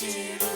Tiro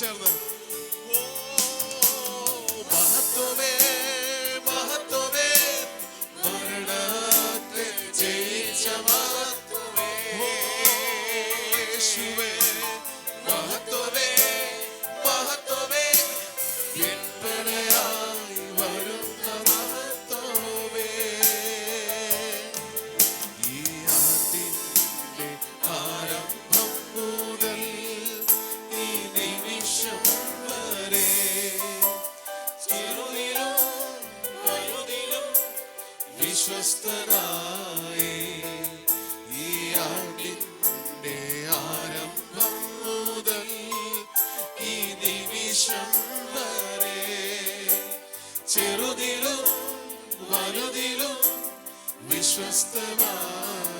എല്ലാവരും Christ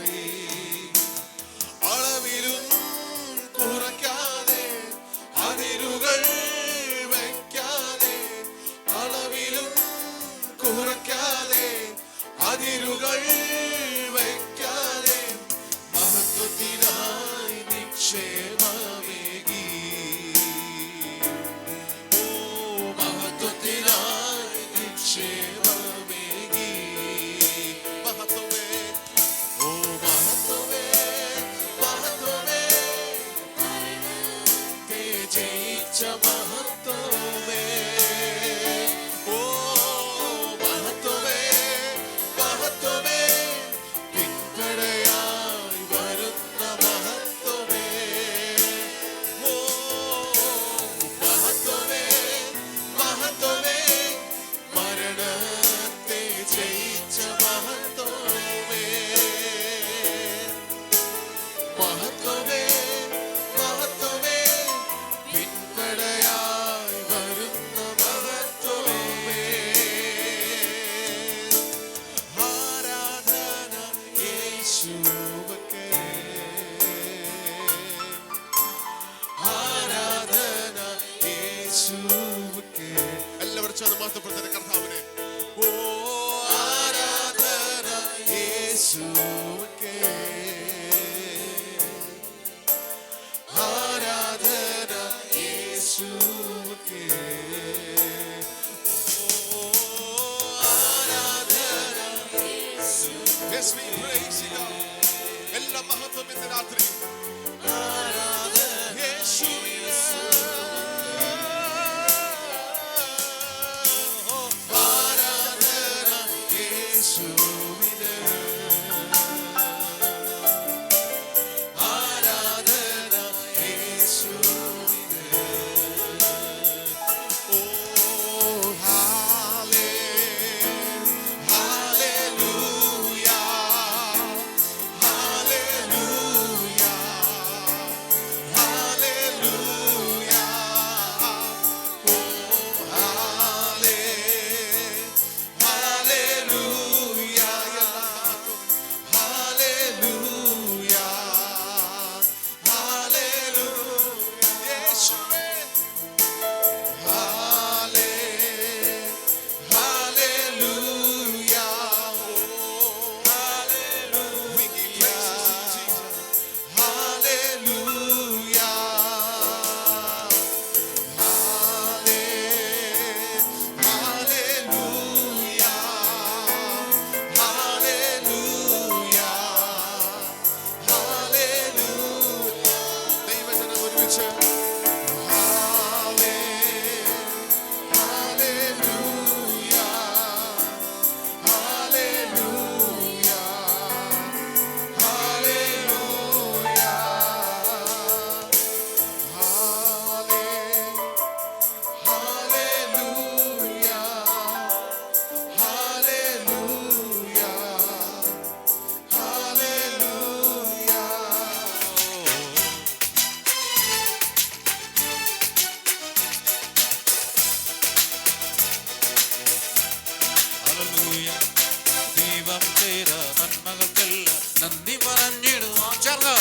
hallelujah. ദൈവം ചെയ്ത നന്മകൾക്കെല്ലാം നന്ദി പറഞ്ഞിടുവാൻ ചേർന്ന്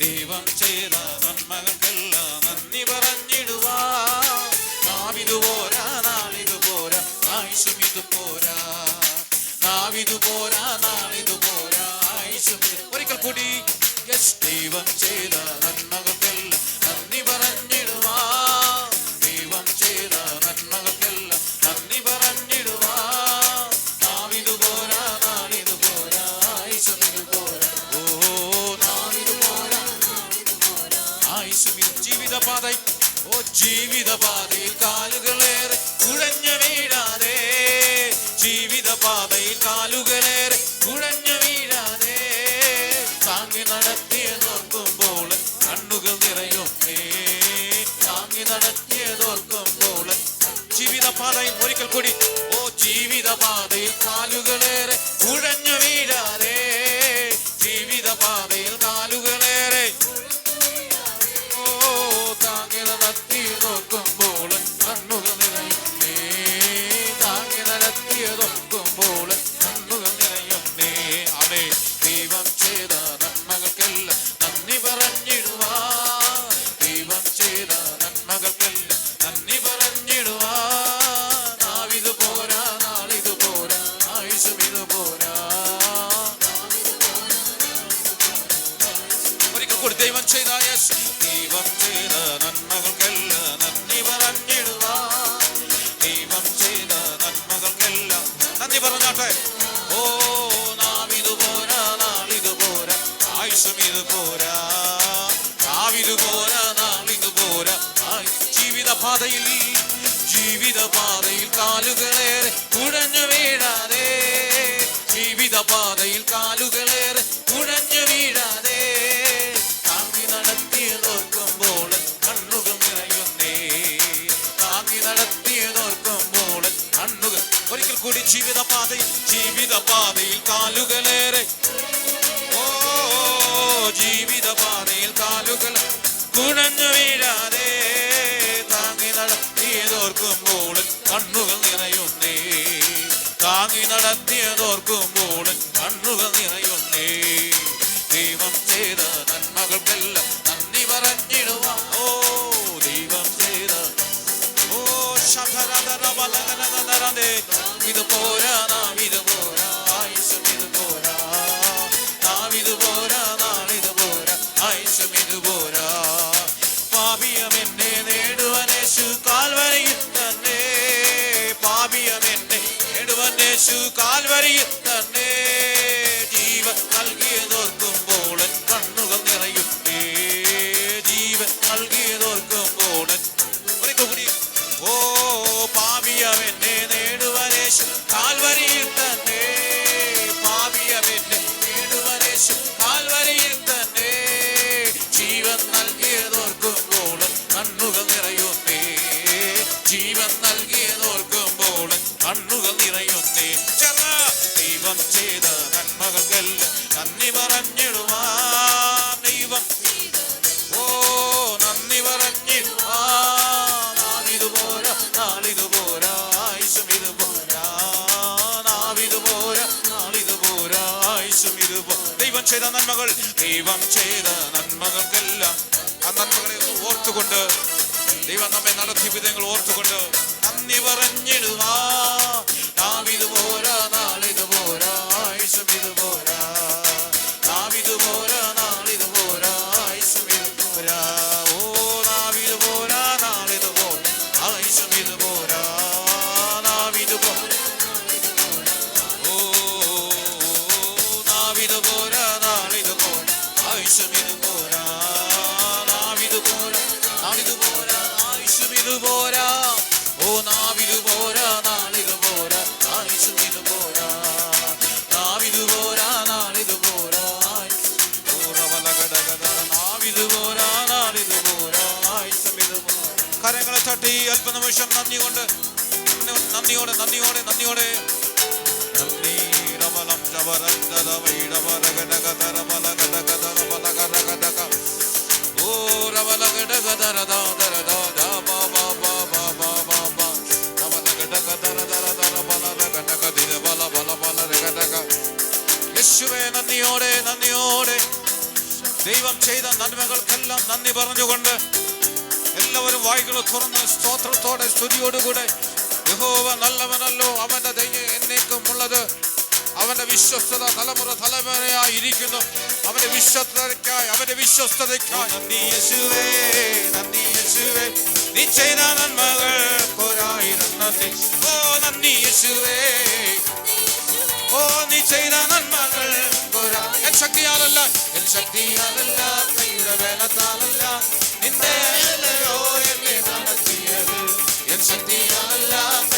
ദൈവം ചെയ്ത നന്മകൾക്കെല്ലാം പോരാ നാളിതു പോരാ ആയുഷും പോരാ. നാവിതു പോരാ പോരാ ആയുഷും ഒരിക്കൽ കൂടി. യെസ് ദൈവം ചെയ്ത ജീവിതപാതയിൽ ഒരിക്കൽ കൂടി. ഓ ജീവിതപാതയിൽ കാലുകളേറെ കുഴഞ്ഞു ഇത് പോരാ നാവിത് പോരാ നാളിത് പോരാ. ആയ്- ജീവിതപാതയിൽ ജീവിതപാതയിൽ കാലുകളേറെ കുഴഞ്ഞു വീഴാതെ. ജീവിതപാതയിൽ കാലുകളേറെ കുഴഞ്ഞു വീഴാതെ. താങ്ങി നടത്തിയതോർക്കുമ്പോൾ കണ്ണുകൾ നിറയുന്നേ. താങ്ങി നടത്തിയതോർക്കുമ്പോൾ കണ്ണുകൾ. ഒരിക്കൽ കൂടി ജീവിതപാതയിൽ ജീവിതപാതയിൽ കാലുകളേറെ ഓ ജീവിതപാതയിൽ കാലുകൾ കുഴഞ്ഞു വീഴാതെ താങ്ങി നടത്തിയതോർക്കുമ്പോൾ കണ്ണുകൾ നിറയുന്നേ. താങ്ങി നടത്തിയതോർക്കുമ്പോൾ കണ്ണുകൾ നിറയുന്നേ. ദൈവം ചെയ്ത നന്മകൾക്കെല്ലാം നന്ദി പറഞ്ഞിടുവാ ഓ ദൈവം ചെയ്ത ഓ ശതരതരബലഗനഗനരതെ. ഇത് പോരാ ചെയ്ത നന്മകൾ ദൈവം ചെയ്ത നന്മകൾക്കെല്ലാം ആ നന്മകളെ ഓർത്തുകൊണ്ട് ദൈവം നമ്മെ നടത്തിയ വിധങ്ങൾ ഓർത്തുകൊണ്ട് നന്ദി പറഞ്ഞിടുവാ കരങ്ങളെ തട്ടി അല്പനിമിഷം നന്ദി കൊണ്ട് നന്ദിയോടെ നന്ദിയോടെ നന്ദിയോടെ. ഓ നന്ദിയോടെ നന്ദിയോടെ ദൈവം ചെയ്ത നന്മകൾക്കെല്ലാം നന്ദി പറഞ്ഞുകൊണ്ട് എല്ലാവരും വായികൾ തുറന്ന് സ്തോത്രത്തോടെ സ്തുതിയോടുകൂടെ. യഹോവ നല്ലവനല്ലോ അവന്റെ എന്നേക്കും ഉള്ളത്. അവന്റെ വിശ്വസ്തത തലമുറ തലമുറയായി ഇരിക്കുന്നു. അവന്റെ വിശ്വസ്തതയ്ക്കായി അവന്റെ വിശ്വസ്തതയ്ക്കായി. നന്ദി യേശുവേ യേശുവേ. നീ ചെയ്ത നന്മകൾ നന്ദി. ഓ നന്ദി യേശുവേ. ഓ നീ ചെയ്ത നന്മകൾ എൻ ശക്തിയാലല്ല എൻ ശക്തിയാലല്ല നിന്റെ വേലത്താലല്ല നിന്റെ എൻ ശക്തിയാലല്ല കൈയുടെ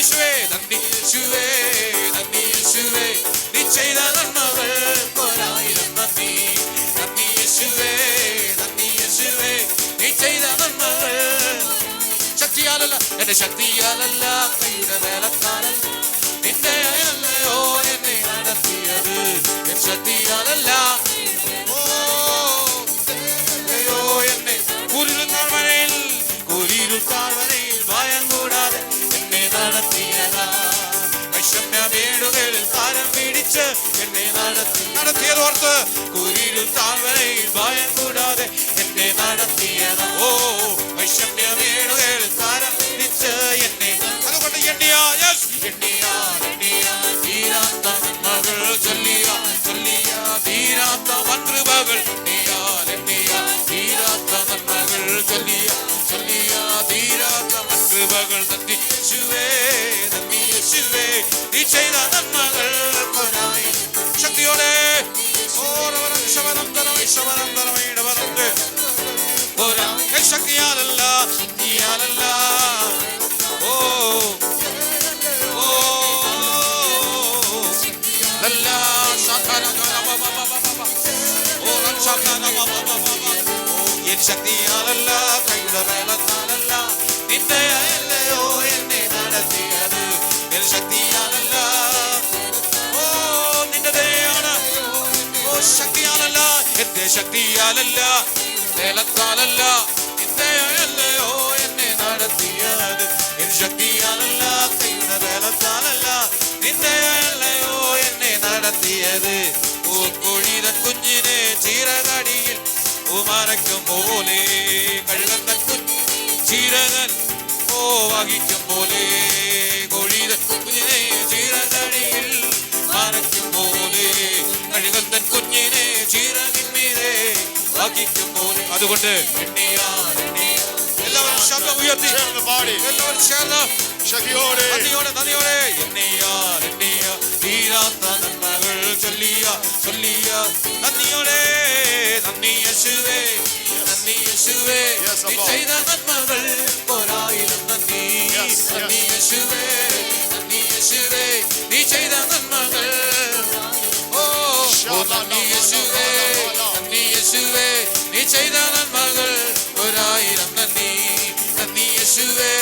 യേശുവേ നന്ദി യേശുവേ നന്ദി യേശുവേ. നീ ചെയ്ത നന്മകൾ പോരായിരം നന്ദി. നന്ദി യേശുവേ നന്ദി യേശുവേ. നീ ചെയ്ത നന്മകൾ. ശക്തിയാലല്ല എന്റെ ശക്തിയാലല്ല കൈയുടെ വേലത്താലല്ല നിന്റെ അല്ലയോ എന്നെ നടത്തിയത്. ശക്തിയാലല്ല. ഓ, പിടിച്ച് എന്നെ നടത്തി നടത്തിയത് ഓർത്ത് കൂരിരു താഴ്വരയിൽ ഭയം കൂടാതെ എന്നെ നടത്തിയത്. ഓ വൈഷമ്യ താരം പിടിച്ച് എന്നെ അതുകൊണ്ട് ചൊല്ലിയ ചൊല്ലിയ തീരാത്ത വൻകൃപകൾ നന്മകൾ യേശുവേ ശക്തിയാലല്ല ശക്തിയാലല്ല ഓ ഓ ബ ബ. ഓ ശക്തിയാലല്ല വേലത്താലല്ല നിന്റെ എന്നെ നടത്തിയത്? എൻ ശക്തിയാലല്ല കൈയുടെ വേലത്താലല്ല നിന്റെ എന്നെ നടത്തിയത്? കൊഴിതൻ കുഞ്ഞിനെ ചീരകടിയിൽ ഉമരയ്ക്കും പോലെ കഴുകൻ കുഞ്ഞ് ചീരകൻ ഓ വഹിക്കും പോലെ. കഴുകൻ കുഞ്ഞിനെ ചീരകിന്മീരെ വാക്കിക്കും പോലെ അതുകൊണ്ട് എല്ലാവരും ശബ്ദം ഉയർത്തി. പാടി. എല്ലാവരും ചേർന്ന്. ശക്തിയോടെ. നന്ദിയോടെ നന്ദിയോടെ എണ്ണിയ എണ്ണിയ. തീരാത്ത നന്മകൾ ചൊല്ലിയ ചൊല്ലിയ. നന്ദിയോടെ നന്ദി യേശുവേ. നന്ദി യേശുവേ. ചെയ്ത നന്മകൾ ഒരായിരം നന്ദി. നന്ദി യേശുവേ. നന്ദി യേശുവേ. നീ ചെയ്ത നന്മകൾ ചെയ്ത നന്മകൾ ഒരായിരം നന്ദി. നന്ദി യേശുവേ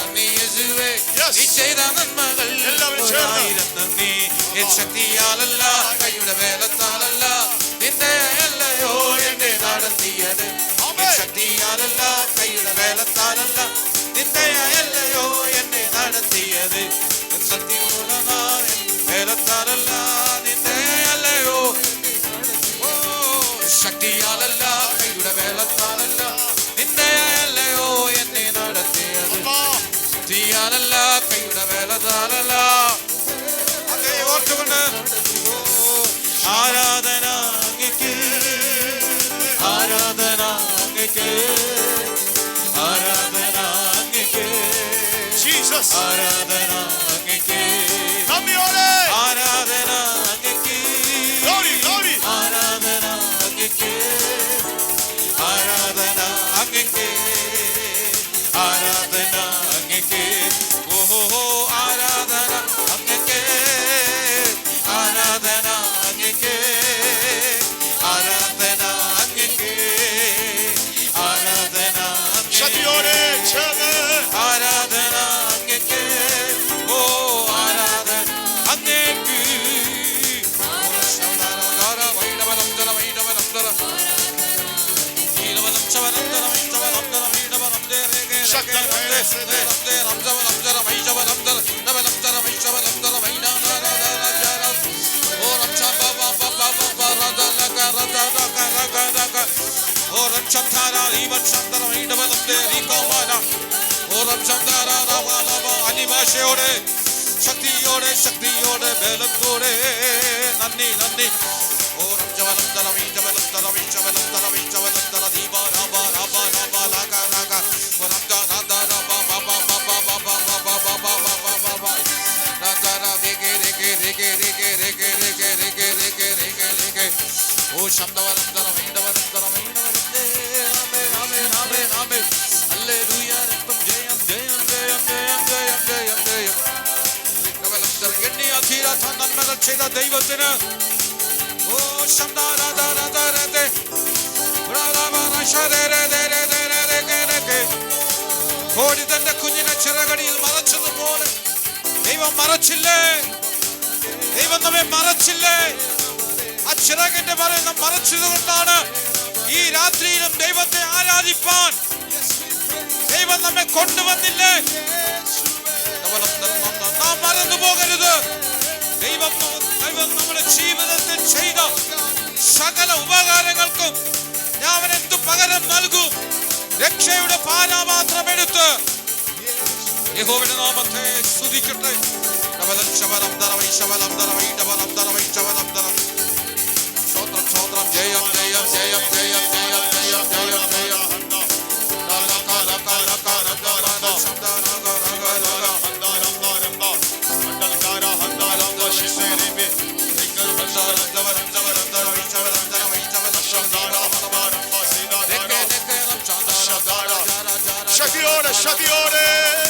നന്ദി യേശുവേ. നീ ചെയ്ത നന്മകൾ. ഒരായിരം നന്ദി. എൻ ശക്തിയാലല്ല കൈയുടെ വേലത്താലല്ല നിന്റെ അല്ലയോ എന്നെ നടത്തിയത്. എൻ ശക്തിയാലല്ല കൈയുടെ വേലത്താലല്ല നിന്റെ അല്ലയോ എന്നെ നടത്തിയത്. എൻ ശക്തിയോടനാ- എൻ വേലത്താലല്ല നിന്റെ അല്ലയോ ശക്തിയാലല്ല ബലത്താലല്ല നിന്റെ ആരാധന ആരാധന ആരാധന Shakti yode, shakti yode, belam tode, nanni, nanni, oh, ram jawalam dalami. തീരാത്ത നന്മകൾ ചെയ്ത ദൈവത്തിന് ഓ ശബ്ദാരാധാരാധാരത്തെ കോടി തന്റെ കുഞ്ഞിനെ ചിറകടിയിൽ മറച്ചതുപോലെ ദൈവം മറച്ചില്ലേ? ദൈവം നമ്മെ മറച്ചില്ലേ? ആ ചിറകിന്റെ പറയുന്ന മറച്ചത് കൊണ്ടാണ് ഈ രാത്രിയിലും ദൈവത്തെ ആരാധിപ്പാൻ. ദൈവം നമ്മെ കൊണ്ടുവന്നില്ലേ. നാം മറന്നു പോകരുത്. ദൈവം ദൈവം നമ്മുടെ ജീവിതത്തിൽ ചെയ്ത സകല ഉപകാരങ്ങൾക്കും ഞാൻ അവൻ എന്തു പകരം നൽകും. രക്ഷയുടെ പാരാമാത്രം എടുത്ത്. യഹോവയുടെ നാമത്തെ സ്തുതിക്കട്ടെ. ശബലം ശബലം ദറവൈ ശബലം ദറവൈ ഡബലം ദറവൈ ശബലം ദറ Shaviore, Shaviore.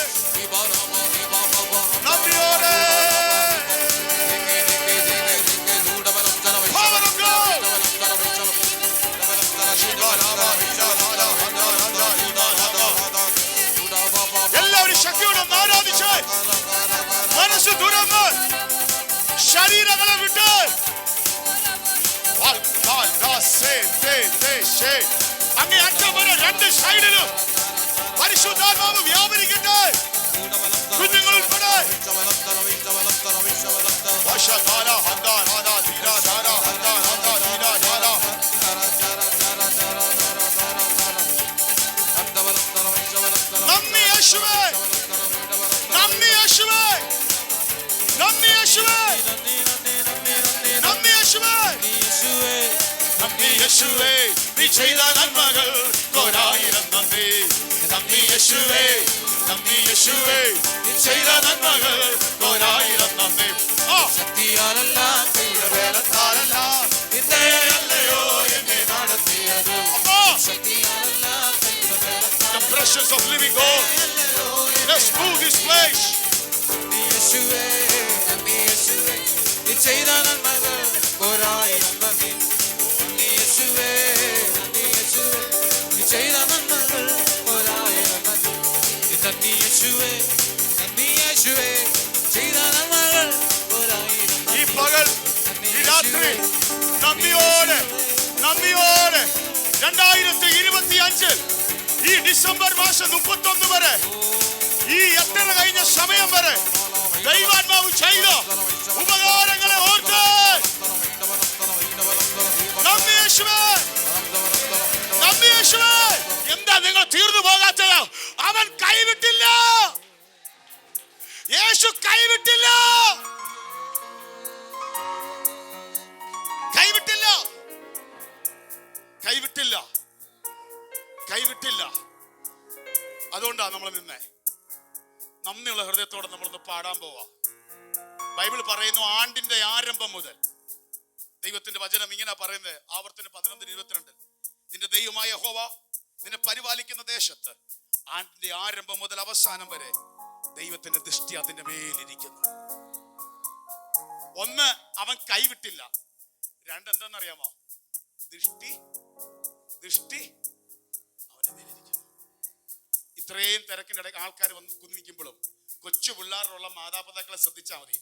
അങ്ങേ അറ്റം വരെ രണ്ട് സൈഡിലും പരിശുദ്ധാത്മാവ് വ്യാപരിക്കട്ടെ. കുഞ്ഞുങ്ങൾ ഉൾപ്പെടെ. യേശുവേ നീ ചെയ്ത നന്മകൾ കോരായിരം നന്ദി നന്ദി യേശുവേ നന്ദി യേശുവേ നീ ചെയ്ത നന്മകൾ കോരായിരം നന്ദി ആ ശക്തിയാലല്ല വേലത്താലല്ല നിന്നെയല്ലയോ എന്നെ നടത്തിയത് അപ്പാ ശക്തിയാലല്ല the precious of living God. let's move this place. നീ യേശുവേ നീ യേശുവേ നീ ചെയ്ത നന്മകൾ ഒരായിരം രാത്രി. നന്ദിയോടെ നന്ദിയോടെ രണ്ടായിരത്തി ഇരുപത്തി അഞ്ച് ഈ ഡിസംബർ മാസം മുപ്പത്തി ഒന്ന് വരെ ഈ എത്ര കഴിഞ്ഞ സമയം വരെ ദൈവാത്മാവ് ചെയ്ത ഉപകാരങ്ങളെ ഓർത്ത് എന്താ നിങ്ങൾ തീർന്നു പോകാത്തത്? അവൻ കൈവിട്ടില്ല. യേശു കൈവിട്ടില്ല. കൈവിട്ടില്ല. കൈവിട്ടില്ല. അതുകൊണ്ടാ നമ്മൾ നിന്നെ. നന്ദിയുള്ള ഹൃദയത്തോടെ നമ്മളൊന്ന് പാടാൻ പോവാ. ബൈബിൾ പറയുന്നു ആണ്ടിന്റെ ആരംഭം മുതൽ. ദൈവത്തിന്റെ വചനം ഇങ്ങനെ പറയുന്നത് ആവർത്തന പതിനൊന്നിന് ഇരുപത്തിരണ്ട്. നിന്റെ ദൈവമായ ഹോവ നിന്നെ പരിപാലിക്കുന്ന ദേശത്ത് ആണ്ടിന്റെ ആരംഭം മുതൽ അവസാനം വരെ ദൈവത്തിന്റെ ദൃഷ്ടി അതിന്റെ മേലിരിക്കുന്നു. ഒന്ന് അവൻ കൈവിട്ടില്ല. രണ്ടെന്തെന്നറിയാമോ ദൃഷ്ടി ദൃഷ്ടി. അവന്റെ മേലിരിക്കുന്നു. ഇത്രയും തിരക്കിന്റെ ഇടയ്ക്ക് ആൾക്കാർ വന്ന് കുന്നിക്കുമ്പോഴും കൊച്ചു പിള്ളേരുള്ള മാതാപിതാക്കളെ ശ്രദ്ധിച്ചാൽ മതി.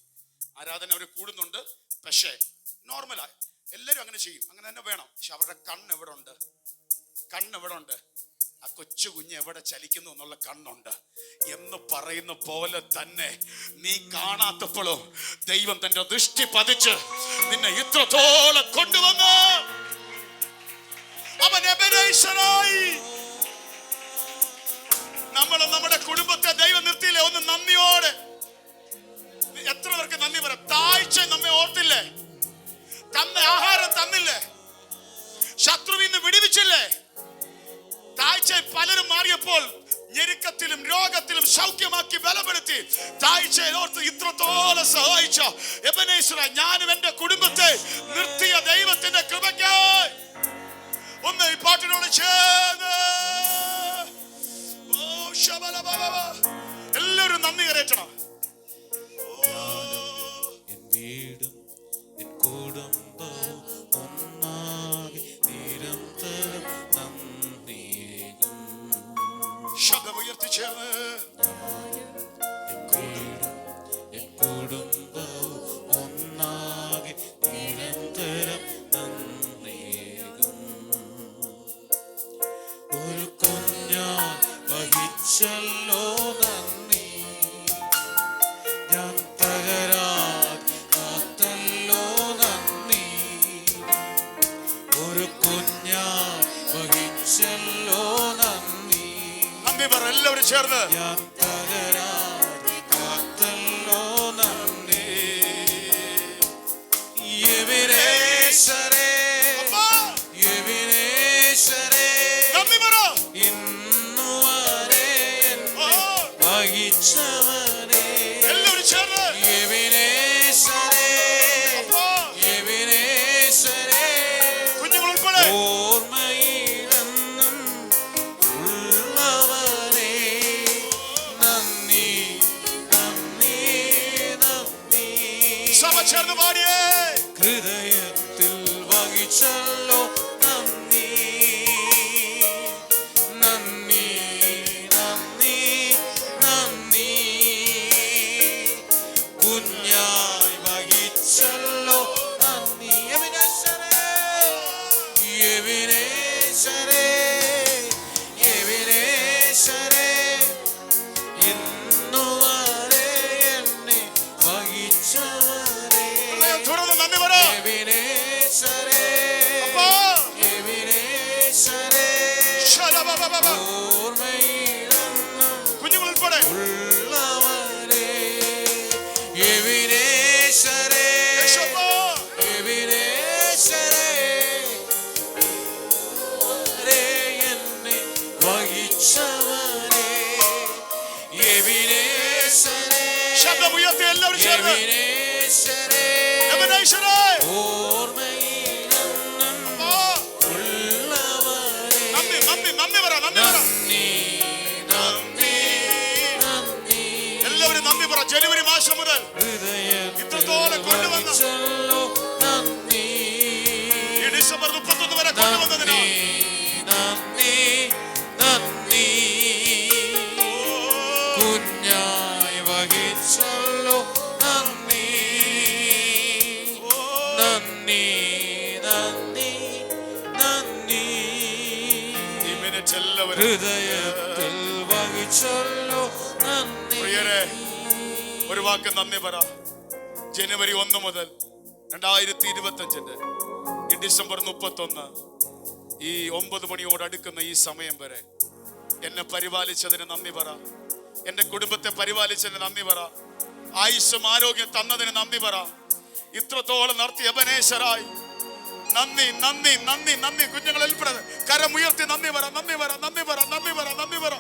ആരാധന അവർ കൂടുന്നുണ്ട്. പക്ഷേ നോർമലായി. എല്ലാവരും അങ്ങനെ ചെയ്യും. അങ്ങനെ തന്നെ വേണം. പക്ഷെ അവരുടെ കണ്ണ് എവിടെ ഉണ്ട്? കണ്ണ് എവിടെ ഉണ്ട്? ആ കൊച്ചു കുഞ്ഞ് എവിടെ ചലിക്കുന്നു എന്നുള്ള കണ്ണുണ്ട്. എന്ന് പറയുന്ന പോലെ തന്നെ നീ കാണാത്തപ്പോഴും ദൈവം തന്റെ ദൃഷ്ടി പതിച്ച് നിന്നെ ഇത്രത്തോളം കൊണ്ടുവന്നു അവൻ എബനേശ്വരായി നമ്മൾ നമ്മുടെ കുടുംബത്തെ ദൈവം നിർത്തിയില്ലേ? ഒന്ന് നന്ദിയോടെ. എത്ര പേർക്ക് നന്ദി പറയാം? താഴ്ച നമ്മെ ഓർത്തില്ലേ? തന്ന ആഹാരം തന്നില്ലേ? ശത്രുവിന്ന് വിടുവിച്ചില്ലേ? താഴ്ച പലരും മാറിയപ്പോൾ ഞെരുക്കത്തിലും രോഗത്തിലും സൗഖ്യമാക്കി ബലപ്പെടുത്തി താഴ്ചയിൽ ഓർത്ത് ഇത്രത്തോളം സഹായിച്ച എബനേശ്വര ഞാനും എന്റെ കുടുംബത്തെ നിർത്തിയ ദൈവത്തിന്റെ കൃപയ്ക്കായി. ഒന്ന് ഈ പാട്ടിനോട് ചേർന്ന് ഓ. എല്ലാവരും നന്ദി കരയറ്റണം എല്ലാവരും ചേർന്ന്. Yemin eşere ഈ ഡിസംബർ മുപ്പത്തൊന്ന് വരെ കൊണ്ടുവന്നതിനാ നന്ദി. നന്ദി കുഞ്ഞായി വഹിച്ചല്ലോ നന്ദി നന്ദി നന്ദി നന്ദി. ഈ ഹൃദയത്തിൽ വഹിച്ചല്ലോ നന്ദി. ഒരു വാക്ക് നന്ദി പറ. ജനുവരി ഒന്ന് മുതൽ രണ്ടായിരത്തി ഇരുപത്തി അഞ്ചിന്റെ ഈ ഡിസംബർ മുപ്പത്തൊന്ന് ഈ ഒമ്പത് മണിയോട് അടുക്കുന്ന ഈ സമയം വരെ എന്നെ പരിപാലിച്ചതിന് നന്ദി പറ. എന്റെ കുടുംബത്തെ പരിപാലിച്ചതിന് നന്ദി പറ. ആയുസ്സും ആരോഗ്യം തന്നതിന് നന്ദി പറ. ഇത്രത്തോളം നടത്തി അപനേശ്വരായി നന്ദി നന്ദി നന്ദി നന്ദി ഉൾപ്പെടെ കരമുയർത്തി നന്ദി പറ നന്ദി പറ നന്ദി പറ നന്ദി പറ നന്ദി പറ.